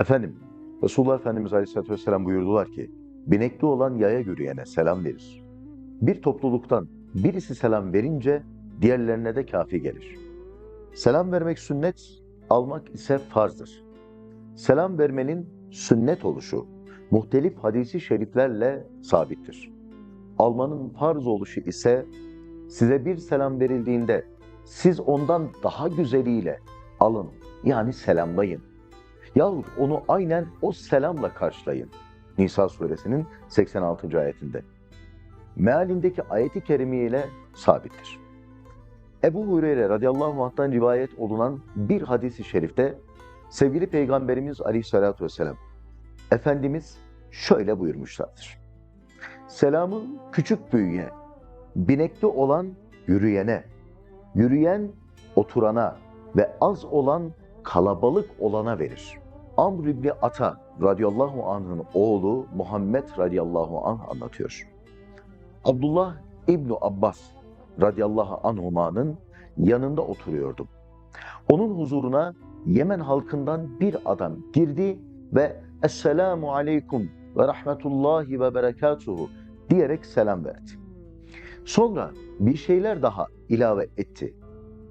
Efendim, Resulullah Efendimiz Aleyhisselatü Vesselam buyurdular ki, binekli olan yaya yürüyene selam verir. Bir topluluktan birisi selam verince diğerlerine de kafi gelir. Selam vermek sünnet, almak ise farzdır. Selam vermenin sünnet oluşu, muhtelif hadisi şeriflerle sabittir. Almanın farz oluşu ise size bir selam verildiğinde siz ondan daha güzeliyle alın yani selamlayın. Yahut onu aynen o selamla karşılayın. Nisa suresinin 86. ayetinde. Mealindeki ayeti kerime ile sabittir. Ebu Hureyre radıyallahu anh'tan rivayet olunan bir hadisi şerifte sevgili Peygamberimiz aleyhissalatü vesselam Efendimiz şöyle buyurmuşlardır. Selamı küçük büyüye, binekli olan yürüyene, yürüyen oturana ve az olan kalabalık olana verir. Amr İbni Ata radıyallahu anh'ın oğlu Muhammed radıyallahu anh anlatıyor. Abdullah İbni Abbas radıyallahu anhuma'nın yanında oturuyordum. Onun huzuruna Yemen halkından bir adam girdi ve Esselamu aleyküm ve rahmetullahi ve berekatuhu diyerek selam verdi. Sonra bir şeyler daha ilave etti.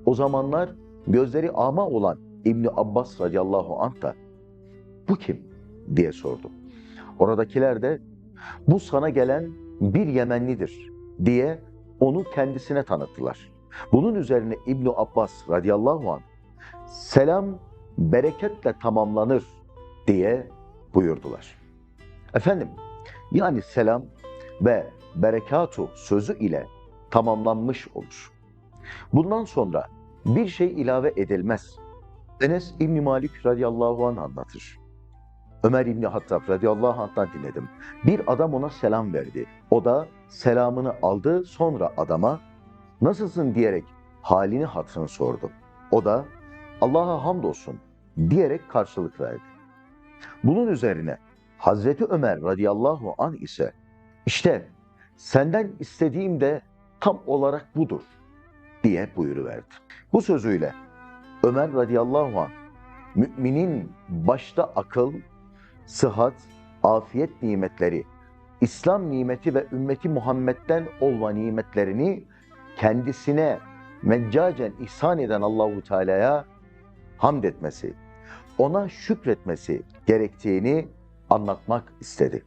O zamanlar gözleri ama olan İbni Abbas radıyallahu anh da bu kim diye sordu. Oradakiler de bu sana gelen bir Yemenlidir diye onu kendisine tanıttılar. Bunun üzerine İbni Abbas radıyallahu anh selam bereketle tamamlanır diye buyurdular. Efendim yani selam ve berekatu sözü ile tamamlanmış olur. Bundan sonra bir şey ilave edilmez. Enes İbni Malik radıyallahu anh anlatır. Ömer İbni Hattab radıyallahu anh'tan dinledim. Bir adam ona selam verdi. O da selamını aldı sonra adama nasılsın diyerek halini hatırını sordu. O da Allah'a hamdolsun diyerek karşılık verdi. Bunun üzerine Hazreti Ömer radıyallahu anh ise işte senden istediğim de tam olarak budur diye buyuruverdi. Bu sözüyle Ömer radıyallahu anh müminin başta akıl, sıhhat, afiyet nimetleri, İslam nimeti ve ümmeti Muhammed'den olma nimetlerini kendisine meccacen ihsan eden Allahu Teala'ya hamd etmesi, ona şükretmesi gerektiğini anlatmak istedi.